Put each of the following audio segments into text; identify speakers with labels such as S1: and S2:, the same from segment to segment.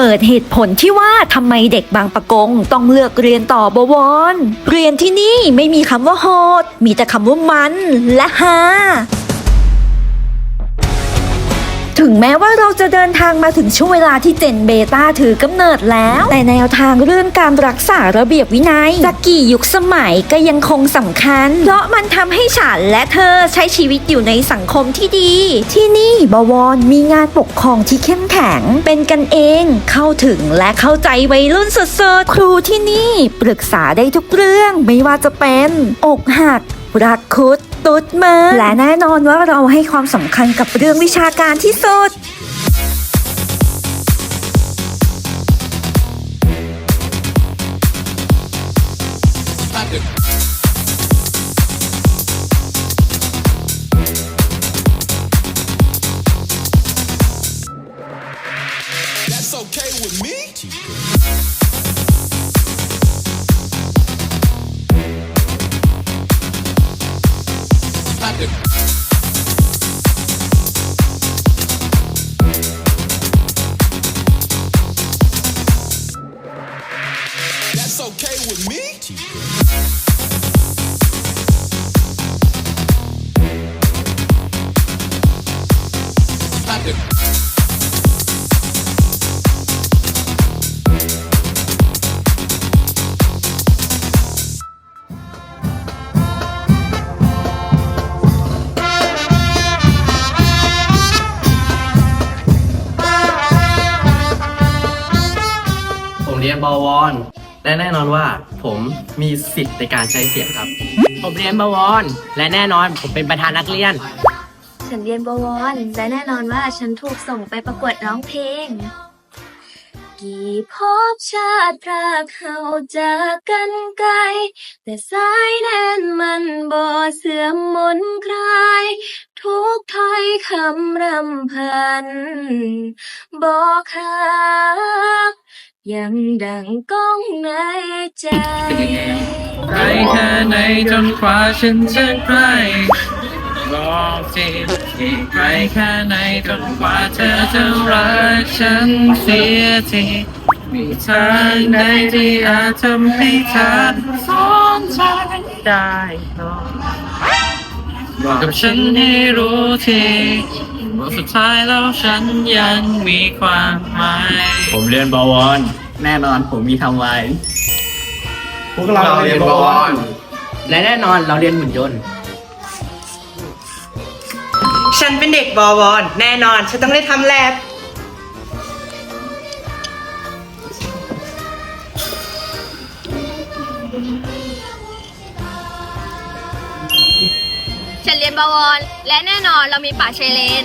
S1: ปิดเหตุผลที่ว่าทำไมเด็กบางปะกง ต้องเลือกเรียนต่อบวร เรียนที่นี่ไม่มีคำว่าโหด มีแต่คำว่ามันและฮา งแม้ว่าเราจะเดินทางมาถึงช่วงเวลาที่เจนเบต้าถือกำเนิดแล้ว แต่แนวทางเรื่องการรักษาระเบียบวินัยจะกี่ยุคสมัยก็ยังคงสำคัญ เพราะมันทำให้ฉันและเธอใช้ชีวิตอยู่ในสังคมที่ดี ที่นี่บวรมีงานปกครองที่เข้มแข็ง เป็นกันเองเข้าถึงและเข้าใจวัยรุ่นสุดๆครูที่นี่ปรึกษาได้ทุกเรื่องไม่ว่าจะเป็น อกหัก รักคุดตุดเมินและแน่นอนว่าเราให้ความสำคัญกับเรื่องวิชาการที่สุด
S2: That's okay with me.
S3: วร และแน่นอนว่าผมมีสิทธิ์ในการใช้เสียงครับ
S4: ผมเรียนบวร และแน่นอนผมเป็นประธานนักเรียน
S5: ฉันเรียนบวร และแน่นอนว่าฉันถูกส่งไปประกวดร้องเพลง กี่ภพชาติพรากเขาจากกันไกล แต่สายแน่นมันบ่เสื่อมมนต์คลาย ทุกถ้อยคำรำพันบอกคัก ยังดังก้องในใจ
S6: ใครแค่ไหนจนกว่าฉันจะใกล้บอกทีที่ใครแค่ไหนจนกว่าเธอจะรักฉันเสียทีมีทางใดที่อาจทำให้เธอสนใจได้หรอบอกกับฉันให้รู้ที ว่าสุดท้ายแล้วฉันยังมีความหมาย
S3: ผมเรียนบวรแน่นอนผมมีทำไว้
S7: พวกเราเรียนบวร
S4: และแน่นอนเราเรียนหุ่นยนต์
S8: ฉันเป็นเด็กบวรแน่นอนฉันต้องได้ทำแลบ
S5: ฉันเรียนบวรและแน่นอนเรามีป่าชายเลน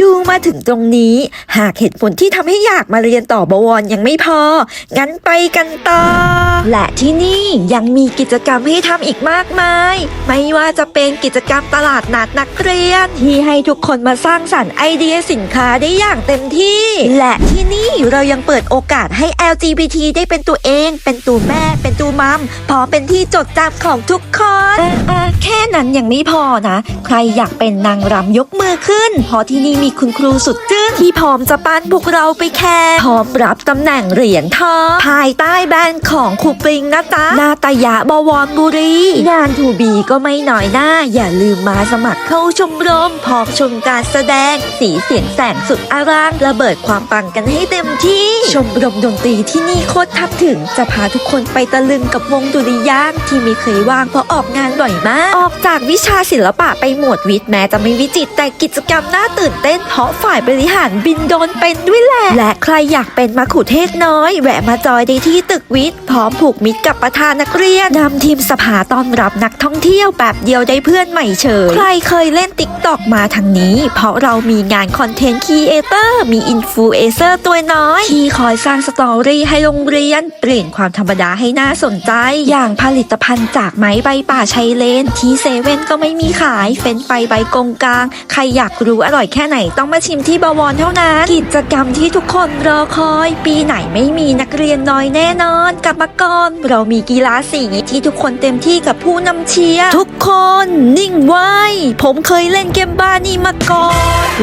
S1: ดูมาถึงตรงนี้ หากเหตุผลที่ทำให้อยากมาเรียนต่อบวรยังไม่พอ งั้นไปกันต่อ และที่นี่ยังมีกิจกรรมให้ทำอีกมากมาย ไม่ว่าจะเป็นกิจกรรมตลาดนัดนักเรียน ที่ให้ทุกคนมาสร้างสรรค์ไอเดียสินค้าได้อย่างเต็มที่ และที่นี่เรายังเปิดโอกาสให้ LGBT ได้เป็นตัวเอง เป็นตัวแม่ เป็นตัวมัมพร้อมเป็นที่จดจำของทุกคนแค่นั้นยังไม่พอนะ ใครอยากเป็นนางรำยกมือขึ้นเพราะที่นี่มีคุณครูสุดจึ้งที่พร้อมจะปั้นพวกเราไปแข่งพร้อมรับตำแหน่งเหรียญทองภายใต้แบรนด์ของครูปริงนะจ๊ะนาตยะบวรบุรีงานทูบีก็ไม่น้อยหน้า อย่าลืมมาสมัครเข้าชมรมพร้อมชมการแสดง สีเสียงแสงสุดอร่างระเบิดความปังกันให้เต็มที่ ชมรมดนตรีที่นี่โคตรทับถึง จะพาทุกคนไปตะลึงกับวงดุริยางค์ที่ไม่เคยว่างเพราะออกงานบ่อยมาก ออกจากวิชาศิลปะไปหมวดวิทย์แม้จะไม่วิจิตรแต่กิจกรรมน่าตื่นเต้นเพราะฝ่ายบริหารบินโดนเป็นด้วยแหละ และใครอยากเป็นมัคคุเทศน้อย แวะมาจอยได้ที่ตึกวิทย์พร้อมผูกมิตรกับประธานนักเรียนนำทีมสภาต้อนรับนักท่องเที่ยวแบบเดียวได้เพื่อนใหม่เฉย ใครเคยเล่นติ๊กตอกมาทางนี้ เพราะเรามีงานคอนเทนต์ครีเอเตอร์มีอินฟลูเอเซอร์ตัวน้อยที่คอยสร้างสตอรี่ให้โรงเรียนเปลี่ยนความธรรมดาให้น่าสนใจ อย่างผลิตภัณฑ์จากไม้ใบป่าชัยเลน ที่เซเว่นก็ไม่มีขาย เฟ้นไฟใบกงกลาง ใครอยากรู้อร่อยแค่ไหนต้องมาชิมที่บวรเท่านั้น กิจกรรมที่ทุกคนรอคอย ปีไหนไม่มีนักเรียนน้อยแน่นอนกลับมาก่อนเรามีกีฬาสีที่ทุกคนเต็มที่กับผู้นำเชียร์ทุกคนนิ่งไว้ ผมเคยเล่นเกมบ้านี่มาก่อน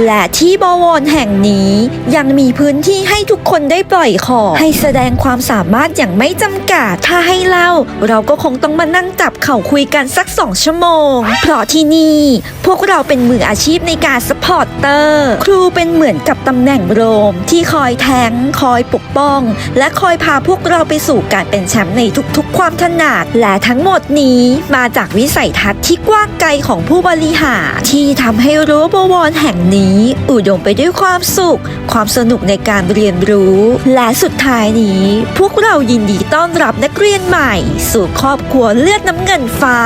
S1: และที่บวรแห่งนี้ยังมีพื้นที่ให้ทุกคนได้ปล่อยของให้แสดงความสามารถอย่างไม่จำกัดถ้าให้เล่า เราก็คงต้องมานั่งจับเข่าคุยกันสักสองชั่วโมง เพราะที่นี่ พวกเราเป็นมืออาชีพในการสปอร์ตเตอร์อร์ ครูเป็นเหมือนกับตำแหน่งโรม ที่คอยแทงคอยปกป้อง และคอยพาพวกเราไปสู่การเป็นแชมป์ในทุกๆ ความถนัดและทั้งหมดนี้มาจากวิสัยทัศน์ที่กว้างไกลของผู้บริหาร ที่ทำให้รั้วบวรแห่งนี้ อุดมไปด้วยความสุข ความสนุกในการเรียนรู้ และสุดท้ายนี้ พวกเรายินดีต้อนรับนักเรียนใหม่ สู่ครอบครัวเลือดน้ำเงินฟ้า